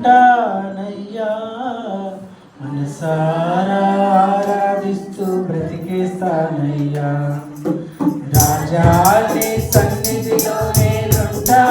నేనుంటానయ్యా. మనసారా ఆరాధిస్తూ బ్రతికేస్తానయ్యా. రాజాని సన్నిధిలో నేనుంటా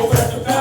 Vou pra.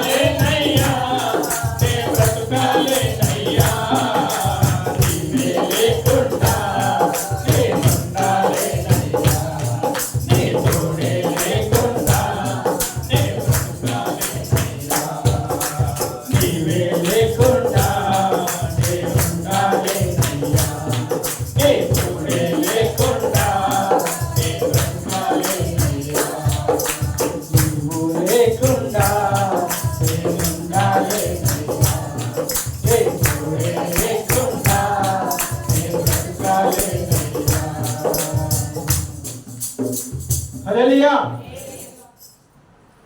Amém.